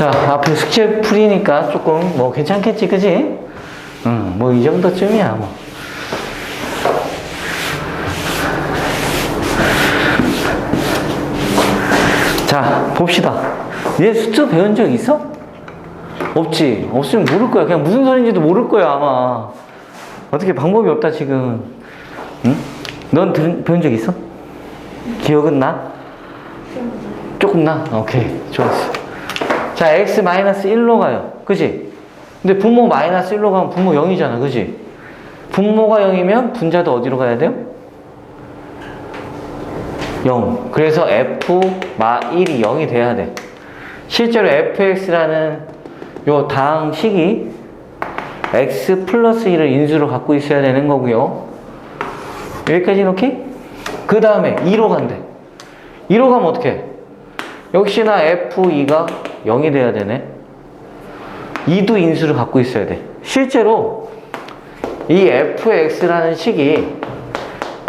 자, 앞에 숙제 풀이니까 조금 뭐 괜찮겠지, 그지? 응, 뭐 이 정도쯤이야, 뭐. 자, 봅시다. 얘 숫자 배운 적 있어? 없지. 없으면 모를 거야. 그냥 무슨 소리인지도 모를 거야, 아마. 어떻게 방법이 없다, 지금. 응? 넌 들은, 배운 적 있어? 기억은 나? 조금 나? 오케이. 좋았어. 자, x 마이너스 1로 가요. 그지? 근데 분모 마이너스 1로 가면 분모 0이잖아. 그지? 분모가 0이면 분자도 어디로 가야 돼요? 0. 그래서 f 마 1이 0이 돼야 돼. 실제로 fx라는 요 다항식이 x 플러스 1을 인수로 갖고 있어야 되는 거고요. 여기까지는 오케이? 그 다음에 2로 간대. 2로 가면 어떻게? 역시나 f2가 0이 돼야 되네. 2도 인수를 갖고 있어야 돼. 실제로 이 fx라는 식이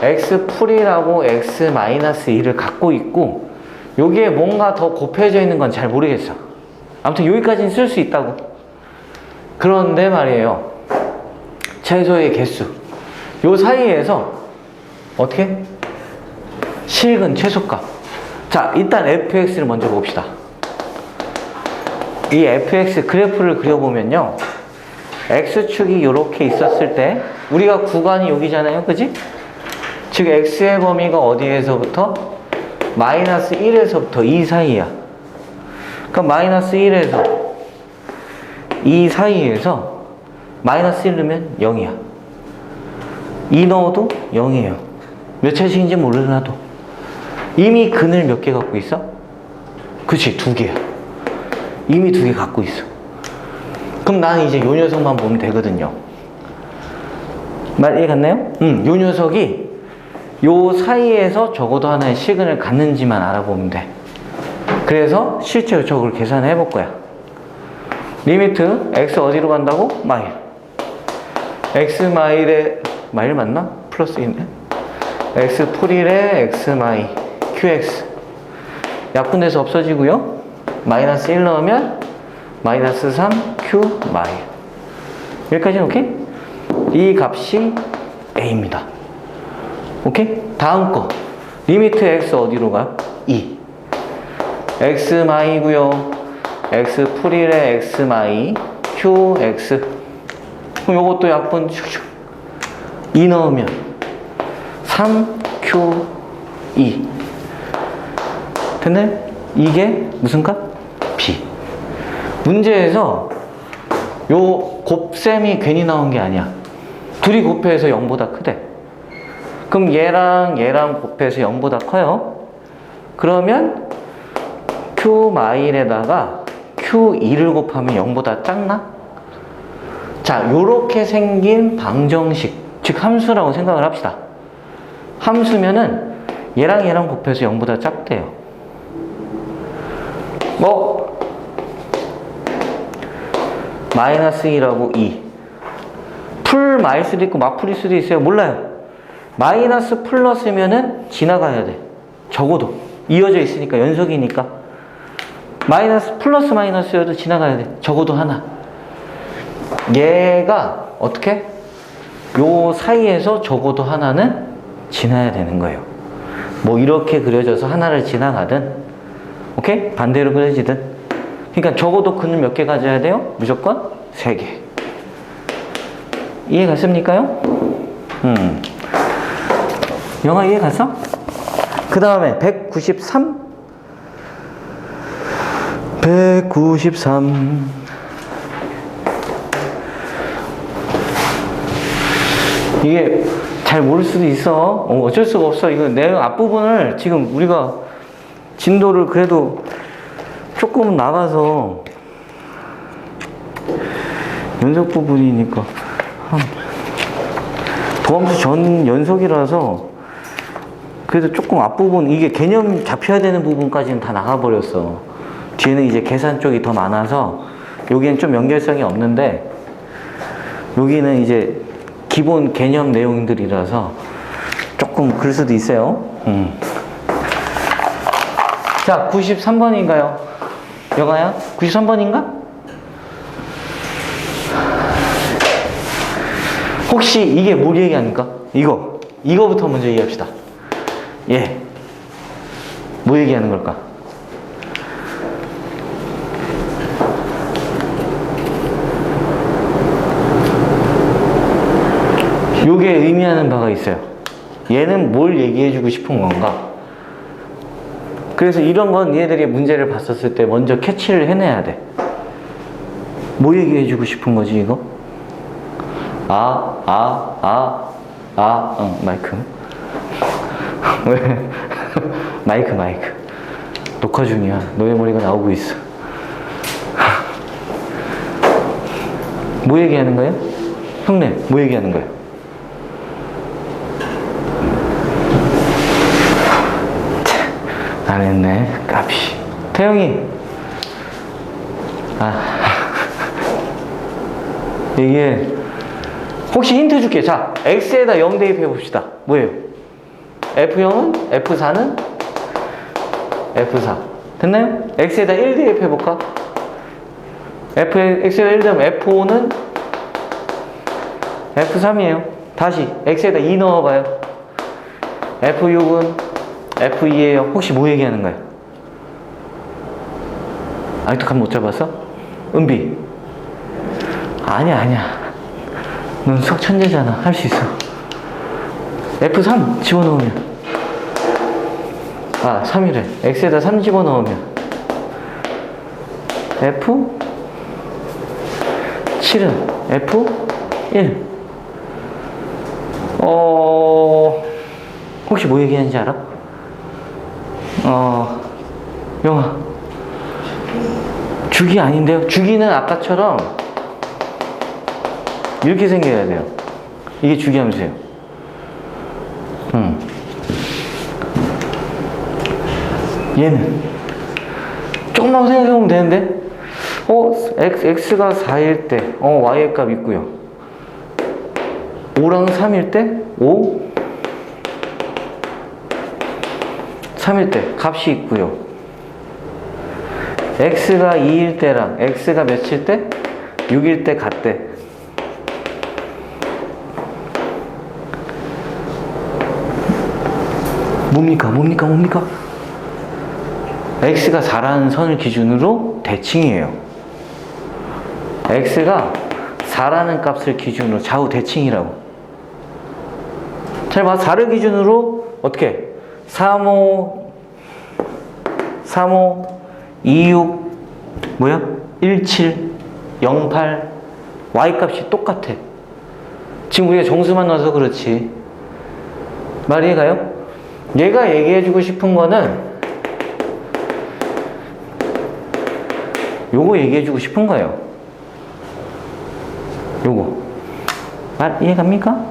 x 풀이라고 x 마이너스 2를 갖고 있고 여기에 뭔가 더 곱해져 있는 건 잘 모르겠어. 아무튼 여기까지는 쓸 수 있다고. 그런데 말이에요. 최소의 개수. 요 사이에서 어떻게? 실근 최소값. 자, 일단 fx를 먼저 봅시다. 이 fx 그래프를 그려보면요. x축이 이렇게 있었을 때 우리가 구간이 여기잖아요. 그지? 즉 x의 범위가 어디에서부터? 마이너스 1에서부터 2 사이야. 그럼 마이너스 1에서 2 사이에서 마이너스 1 넣으면 0이야. 2 넣어도 0이에요. 몇 차식인지 모르나도. 이미 근을 몇개 갖고 있어? 그치, 두 개야. 이미 두 개 갖고 있어. 그럼 나는 이제 요 녀석만 보면 되거든요. 말 이해 갔나요? 응, 요 녀석이 요 사이에서 적어도 하나의 시근을 갖는지만 알아보면 돼. 그래서 실제로 저걸 계산해 볼 거야. 리미트 x 어디로 간다고? 마일. x 마일에 마일 맞나? 플러스 있네. x 풀일에 x 마이 qx 약분돼서 없어지고요. 마이너스 1 넣으면 마이너스 3 q 마일. 여기까지는 오케이? 이 값이 a입니다. 오케이? 다음 거. 리미트 x 어디로 가? 2. x 마이고요. x 풀일에 x 마이 q x. 그럼 요것도 약분 슉슉. 2 넣으면 3 q 2. 됐네? 이게 무슨 값? 문제에서 요 곱셈이 괜히 나온 게 아니야. 둘이 곱해서 0보다 크대. 그럼 얘랑 얘랑 곱해서 0보다 커요. 그러면 Q 마일에다가 Q2를 곱하면 0보다 작나? 자, 요렇게 생긴 방정식, 즉 함수라고 생각을 합시다. 함수면은 얘랑 얘랑 곱해서 0보다 작대요. 뭐 마이너스 2라고 2. 풀 마일 수도 있고 막풀일 수도 있어요. 몰라요. 마이너스 플러스면은 지나가야 돼. 적어도. 이어져 있으니까, 연속이니까. 마이너스 플러스 마이너스여도 지나가야 돼. 적어도 하나. 얘가 어떻게? 요 사이에서 적어도 하나는 지나야 되는 거예요. 뭐 이렇게 그려져서 하나를 지나가든, 오케이? 반대로 그려지든. 그러니까 적어도 근을 몇 개 가져야 돼요? 무조건 세 개. 이해 갔습니까요? 음. 영화 이해 갔어? 그 다음에 193. 193. 이게 잘 모를 수도 있어. 어, 어쩔 수가 없어. 이거 내용 앞부분을 지금 우리가 진도를 그래도 조금 나가서 연속 부분이니까 한 도함수 전 연속이라서 그래도 조금 앞부분 이게 개념 잡혀야 되는 부분까지는 다 나가버렸어 뒤에는 이제 계산 쪽이 더 많아서 여기는 좀 연결성이 없는데 여기는 이제 기본 개념 내용들이라서 조금 그럴 수도 있어요 음. 자 93번인가요? 영아야? 93번인가? 혹시 이게 뭘 얘기하니까? 이거. 이거부터 먼저 얘기합시다. 예. 뭐 얘기하는 걸까? 요게 의미하는 바가 있어요. 얘는 뭘 얘기해주고 싶은 건가? 그래서 이런 건 얘들이 문제를 봤었을 때 먼저 캐치를 해내야 돼. 뭐 얘기해주고 싶은 거지, 이거? 아, 아, 아, 아, 응, 마이크. 왜? 마이크, 마이크. 녹화 중이야. 너의 머리가 나오고 있어. 뭐 얘기하는 거예요? 형네, 뭐 얘기하는 거예요? 안 했네. 까비. 태영이. 아. 이게, 혹시 힌트 줄게. 자, X에다 0 대입해 봅시다. 뭐예요? F0은? F4는? F4. 됐나요? X에다 1 대입해 볼까? F, X에다 1 대면 F5는? F3이에요. 다시, X에다 2 넣어봐요. F6은? F2에요. 혹시 뭐 얘기하는 거예요? 아직도 감 못 잡았어? 은비. 아니야, 아니야. 넌 수학 천재잖아. 할 수 있어. F3 집어넣으면. 아, 3이래. X에다 3 집어넣으면. F? 7은 F1. 어, 혹시 뭐 얘기하는지 알아? 어, 영아. 주기 아닌데요? 주기는 아까처럼 이렇게 생겨야 돼요. 이게 주기함수예요. 음. 얘는 조금만 생각해보면 되는데, 어, x, x가 4일 때, 어, y의 값 있고요. 5랑 3일 때, 5, 3일 때 값이 있고요. x가 2일 때랑 x가 며칠 때? 6일 때 같대. 뭡니까? 뭡니까? 뭡니까? x가 4라는 선을 기준으로 대칭이에요. x가 4라는 값을 기준으로 좌우 대칭이라고. 잘 봐. 4를 기준으로 어떻게? 35, 35, 26, 뭐야? 17, 08, y 값이 똑같아. 지금 우리가 정수만 넣어서 그렇지. 말 이 해가요? 얘가 얘기해주고 싶은 거는 요거 얘기해주고 싶은 거예요. 요거. 말 이해갑니까?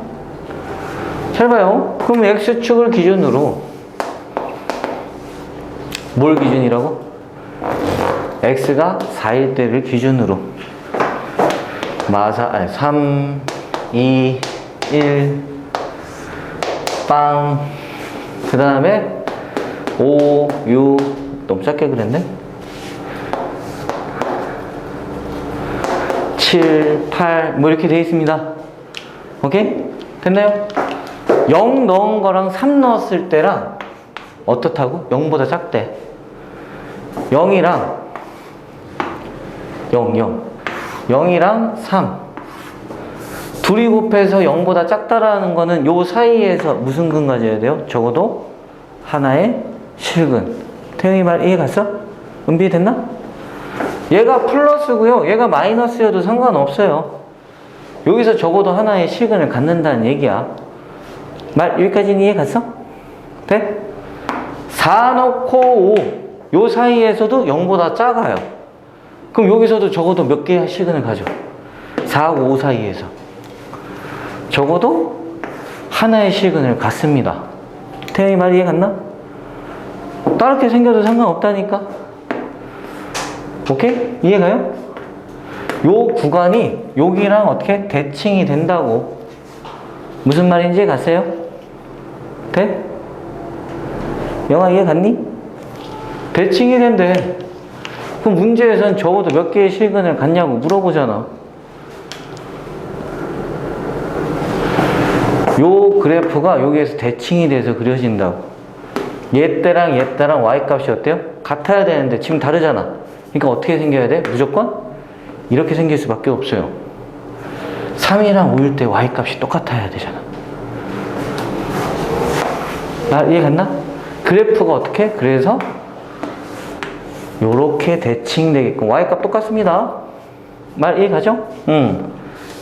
잘 봐요. 그럼 X축을 기준으로 뭘 기준이라고? X가 4일 때를 기준으로 마사, 아니, 3, 2, 1, 빵, 그 다음에 5, 6, 너무 작게 그랬네? 7, 8, 뭐 이렇게 되어 있습니다. 오케이? 됐나요? 0 넣은 거랑 3 넣었을 때랑 어떻다고? 0보다 작대. 0이랑 0, 0. 0이랑 3. 둘이 곱해서 0보다 작다라는 거는 요 사이에서 무슨 근 가져야 돼요? 적어도 하나의 실근. 태영이 말 이해 갔어? 은비 됐나? 얘가 플러스고요. 얘가 마이너스여도 상관없어요. 여기서 적어도 하나의 실근을 갖는다는 얘기야. 말 여기까지는 이해 갔어? 돼? 4 넣고 5. 요 사이에서도 0보다 작아요. 그럼 여기서도 적어도 몇 개의 실근을 가져? 4하고 5 사이에서. 적어도 하나의 실근을 갖습니다. 태영이 말 이해 갔나? 다르게 생겨도 상관없다니까? 오케이? 이해가요? 요 구간이 여기랑 어떻게 대칭이 된다고. 무슨 말인지 갔어요? 돼? 영화 이해 갔니? 대칭이 된대. 그럼 문제에서는 적어도 몇 개의 실근을 갖냐고 물어보잖아. 요 그래프가 여기에서 대칭이 돼서 그려진다고. 얘 때랑 얘 때랑 y 값이 어때요? 같아야 되는데 지금 다르잖아. 그러니까 어떻게 생겨야 돼? 무조건 이렇게 생길 수밖에 없어요. 3이랑 5일 때 y 값이 똑같아야 되잖아. 아, 이해 갔나? 그래프가 어떻게? 그래서 요렇게 대칭되게끔 y 값 똑같습니다. 말 이해 가죠? 응.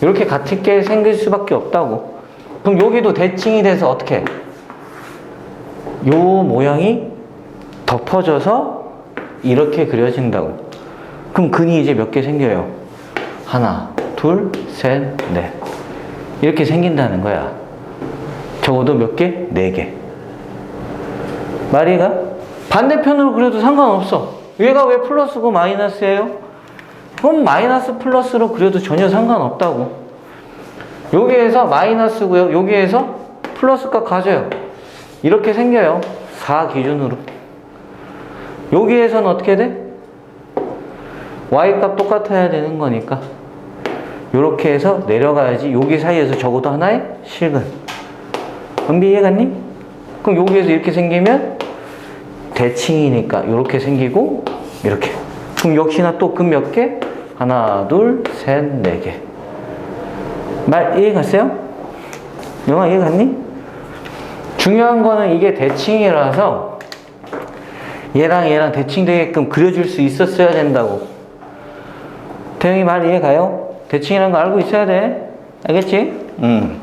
이렇게 같게 생길 수밖에 없다고. 그럼 여기도 대칭이 돼서 어떻게? 요 모양이 덮어져서 이렇게 그려진다고. 그럼 근이 이제 몇 개 생겨요? 하나, 둘, 셋, 넷. 이렇게 생긴다는 거야. 적어도 몇 개? 네 개. 말이가? 반대편으로 그려도 상관없어. 얘가 왜 플러스고 마이너스예요? 그럼 마이너스 플러스로 그려도 전혀 상관없다고. 여기에서 마이너스고요. 여기에서 플러스값 가져요. 이렇게 생겨요. 4 기준으로. 여기에서는 어떻게 돼? y값 똑같아야 되는 거니까. 이렇게 해서 내려가야지 여기 사이에서 적어도 하나의 실근. 은비 이해갔니? 그럼 여기에서 이렇게 생기면 대칭이니까 이렇게 생기고 이렇게. 그럼 역시나 또근몇 개? 하나, 둘, 셋, 네 개. 말 이해 갔어요? 영화 이해 갔니? 중요한 거는 이게 대칭이라서 얘랑 얘랑 대칭되게끔 그려줄 수 있었어야 된다고. 태영이 말 이해 가요? 대칭이라는 거 알고 있어야 돼. 알겠지? 음.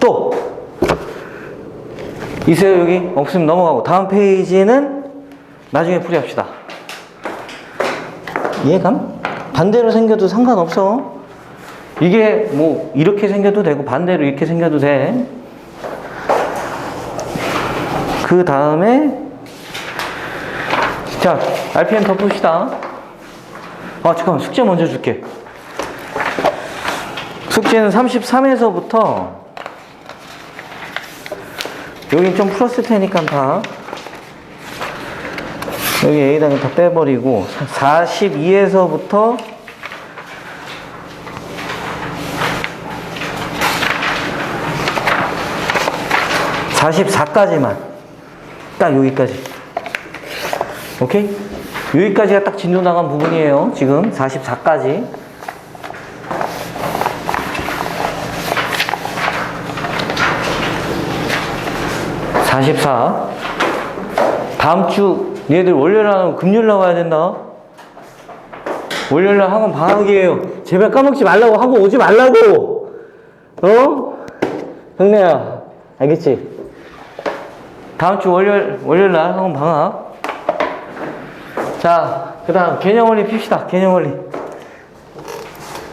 또 있어요 여기? 없으면 넘어가고 다음 페이지는 나중에 풀이합시다. 이해감? 반대로 생겨도 상관없어. 이게 뭐 이렇게 생겨도 되고 반대로 이렇게 생겨도 돼. 그 다음에 자 RPM 덮읍시다. 아 잠깐만 숙제 먼저 줄게. 숙제는 33에서부터 여기 좀 풀었을 테니까 다 여기 A당에 다 빼버리고 42에서부터 44까지만 딱 여기까지. 오케이? 여기까지가 딱 진도 나간 부분이에요 지금. 44까지. 44 다음 주 얘들 월요일 안 하고 금요일 나와야 된다 월요일 날 학원 방학이에요 제발 까먹지 말라고 하고 오지 말라고 어? 형네야 알겠지? 다음 주 월요일, 월요일 날 학원 방학. 자, 그 다음 개념 원리 핍시다. 개념 원리.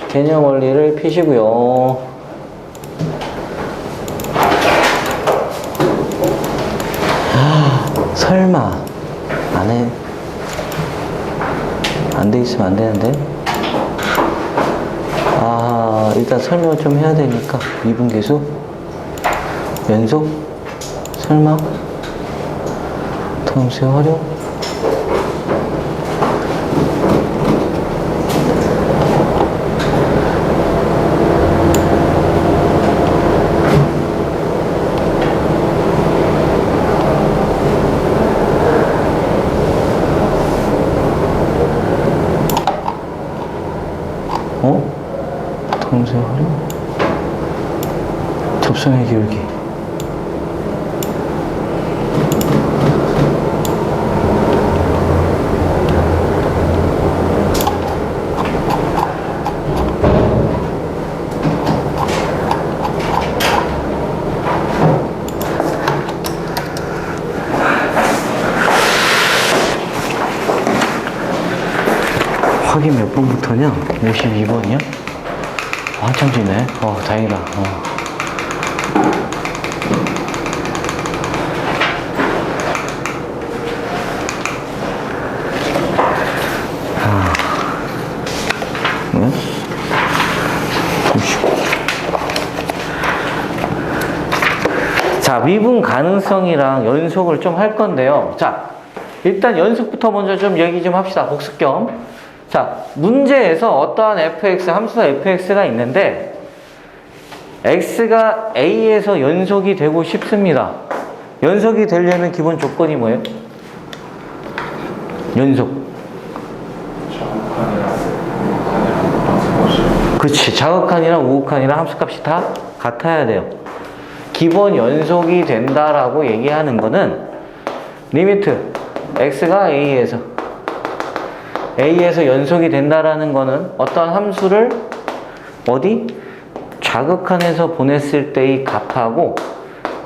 개념 원리를 피시고요. 아, 설마 안 해? 안 돼 있으면 안 되는데. 아, 일단 설명 좀 해야 되니까 미분계수 연속 설마 통수 활용 어? 통수 활용 접선의 기울기 확인 몇 번부터냐? 52번이야? 한참 지네. 어, 다행이다. 어. 아. 네? 99. 자, 미분 가능성이랑 연속을 좀 할 건데요. 자, 일단 연속부터 먼저 좀 얘기 좀 합시다. 복습 겸. 자, 문제에서 어떠한 fx, 함수가 fx가 있는데, x가 a에서 연속이 되고 싶습니다. 연속이 되려면 기본 조건이 뭐예요? 연속. 그렇지. 자극한이랑 우극한이랑 함수값이 다 같아야 돼요. 기본 연속이 된다라고 얘기하는 거는 리미트 x가 a에서 a에서 연속이 된다라는 거는 어떤 함수를 어디 자극한에서 보냈을 때의 값하고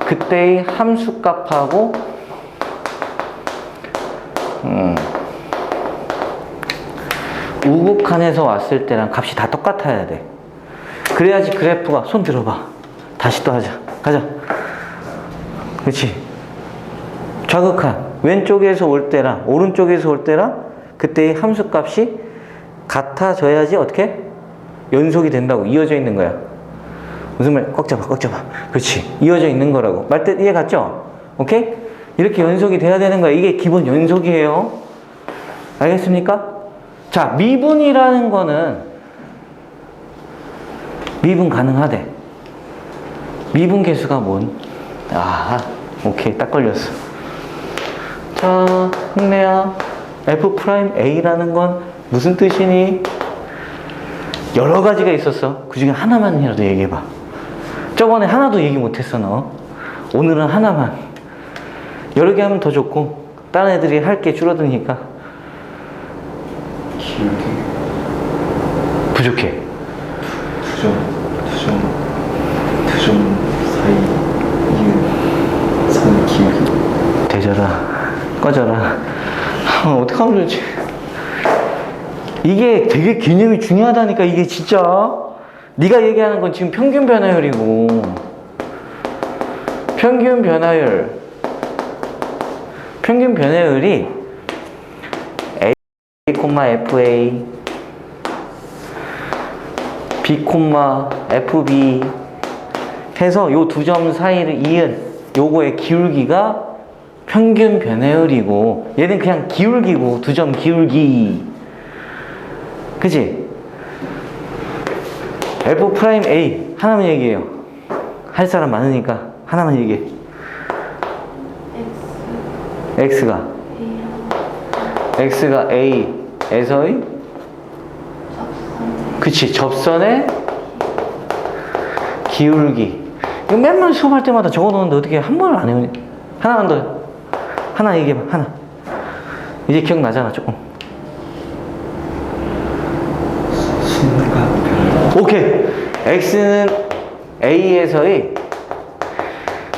그때의 함수 값하고 음, 우극한에서 왔을 때랑 값이 다 똑같아야 돼. 그래야지 그래프가 손 들어봐. 다시 또 하자. 가자. 그렇지. 좌극한 왼쪽에서 올 때랑 오른쪽에서 올 때랑 그때의 함수 값이 같아져야지 어떻게 연속이 된다고 이어져 있는 거야. 무슨 말? 꽉 잡아, 꽉 잡아. 그렇지. 이어져 있는 거라고. 말뜻 이해 갔죠? 오케이? 이렇게 연속이 돼야 되는 거야. 이게 기본 연속이에요. 알겠습니까? 자, 미분이라는 거는 미분 가능하대. 미분 개수가 뭔? 아, 오케이. 딱 걸렸어. 자, 흥래야. F 프라임 A라는 건 무슨 뜻이니? 여러 가지가 있었어. 그 중에 하나만이라도 얘기해봐. 저번에 하나도 얘기 못했어, 너. 오늘은 하나만. 여러 개 하면 더 좋고, 다른 애들이 할 게 줄어드니까 기울기 부족해. 두점 두점 두점 사이 이은 선 기울기 되져라. 꺼져라. 아, 어떡하면 좋지? 이게 되게 개념이 중요하다니까, 이게 진짜. 네가 얘기하는 건 지금 평균 변화율이고. 평균 변화율. 평균 변화율이 A, FA, B, FB 해서 요 두 점 사이를 이은 요거의 기울기가 평균 변화율이고 얘는 그냥 기울기고 두 점 기울기 그지? F 프라임 A 하나만 얘기해요. 할 사람 많으니까 하나만 얘기해. X가. X가 A에서의 그치 접선의 기울기. 이거 맨날 수업할 때마다 적어놓는데 어떻게 한 번을 안 해오니 하나만 더 하나 얘기해봐 하나. 이제 기억나잖아 조금 순간 변화 오케이. X는 A에서의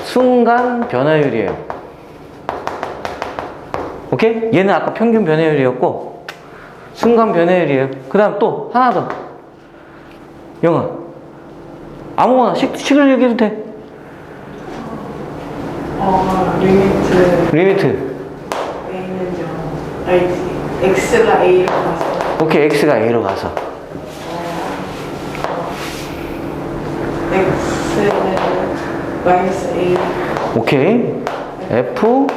순간 변화율이에요. 오케이? 얘는 아까 평균 변화율이었고 순간 변화율이에요. 그 다음 또 하나 더. 영아 아무거나 식, 식을 얘기해도 돼. 어, 리미트. 리미트. A는 0, 아니, X가 A로 가서. 오케이 X가 A로 가서 X는 마이너스 오케이. F.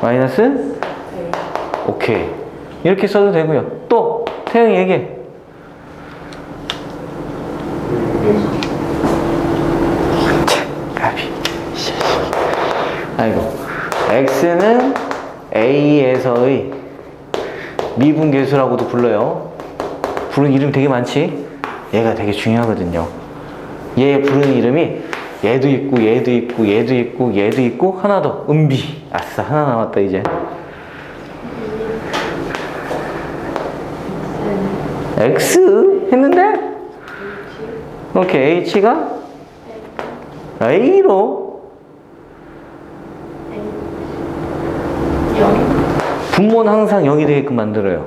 마이너스. 오케이. 이렇게 써도 되고요. 또 태영이 씨. 아이고. X는 a에서의 미분계수라고도 불러요. 부르는 이름 되게 많지? 얘가 되게 중요하거든요 얘 부르는 이름이 얘도 있고 얘도 있고 얘도 있고 얘도 있고 하나 더. 은비. 아싸 하나 남았다 이제. X? 했는데? 오케이 h가? A로? 분모는 항상 0이 되게끔 만들어요.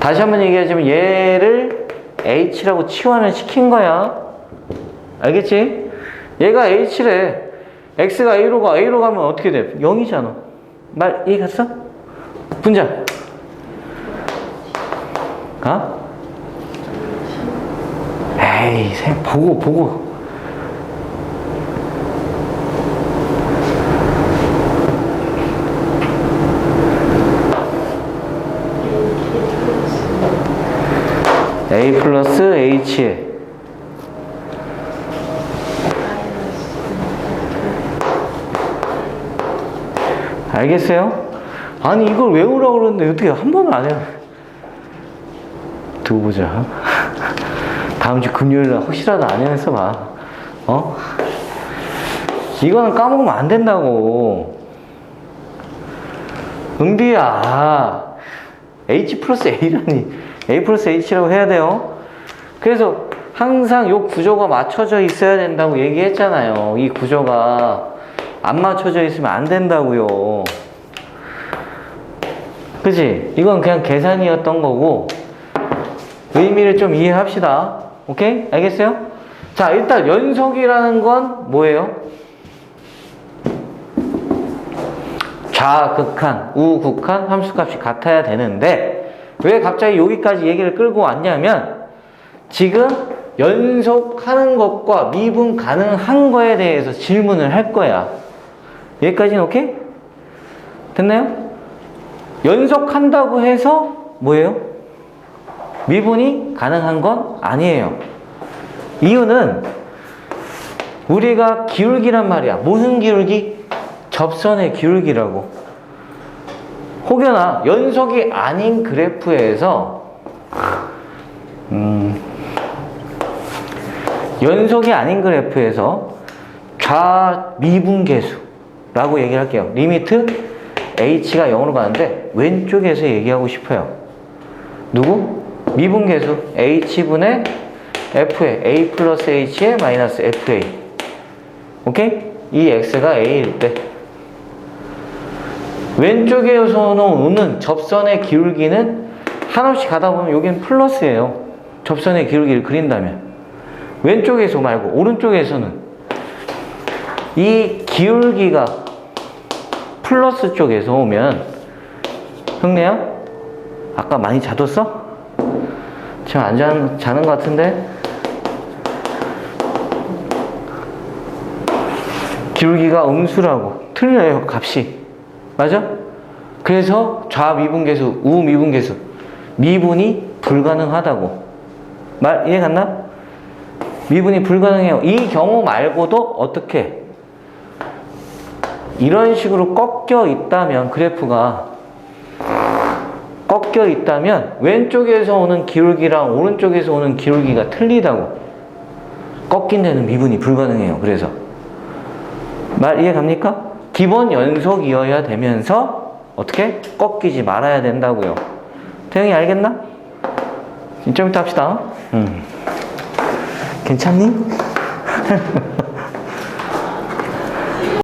다시 한번 얘기하자면 얘를 h라고 치환을 시킨 거야. 알겠지? 얘가 h래. x가 a로 가. a로 가면 어떻게 돼? 0이잖아. 말 이해 갔어? 분자. 가? 에이, 생 보고 보고. A 플러스 H에 알겠어요? 아니 이걸 외우라고 그러는데 어떻게 한 번을 안 해요? 두고 보자. 다음 주 금요일 날 혹시라도 안 해서 봐. 어? 이거는 까먹으면 안 된다고. 은비야. H 플러스 A라니. A 플러스 H라고 해야 돼요. 그래서 항상 요 구조가 맞춰져 있어야 된다고 얘기했잖아요. 이 구조가 안 맞춰져 있으면 안 된다고요. 그지? 이건 그냥 계산이었던 거고 의미를 좀 이해합시다. 오케이? 알겠어요? 자, 일단 연속이라는 건 뭐예요? 좌극한, 우극한 함수값이 같아야 되는데 왜 갑자기 여기까지 얘기를 끌고 왔냐면 지금 연속하는 것과 미분 가능한 거에 대해서 질문을 할 거야. 여기까지는 오케이? 됐나요? 연속한다고 해서 뭐예요? 미분이 가능한 건 아니에요. 이유는 우리가 기울기란 말이야. 무슨 기울기? 접선의 기울기라고. 혹여나 연속이 아닌 그래프에서 음, 연속이 아닌 그래프에서 좌미분계수라고 얘기를 할게요. 리미트 h가 0으로 가는데 왼쪽에서 얘기하고 싶어요. 누구? 미분계수 h분의 f의 a 플러스 h의 마이너스 fa 오케이? 이 x가 a일 때 왼쪽에서 오는 접선의 기울기는 한없이 가다 보면 여기는 플러스예요. 접선의 기울기를 그린다면. 왼쪽에서 말고 오른쪽에서는 이 기울기가 플러스 쪽에서 오면 형네야? 아까 많이 자뒀어? 지금 안 자는, 자는 것 같은데? 기울기가 음수라고. 틀려요 값이 맞아? 그래서 좌미분계수 우미분계수. 미분이 불가능하다고. 말 이해 갔나? 미분이 불가능해요. 이 경우 말고도 어떻게? 이런 식으로 꺾여 있다면 그래프가 꺾여 있다면 왼쪽에서 오는 기울기랑 오른쪽에서 오는 기울기가 틀리다고. 꺾인 데는 미분이 불가능해요. 그래서. 말 이해 갑니까? 기본 연속이어야 되면서 어떻게 꺾이지 말아야 된다고요 태영이 알겠나? 좀 이따 합시다 음. 괜찮니?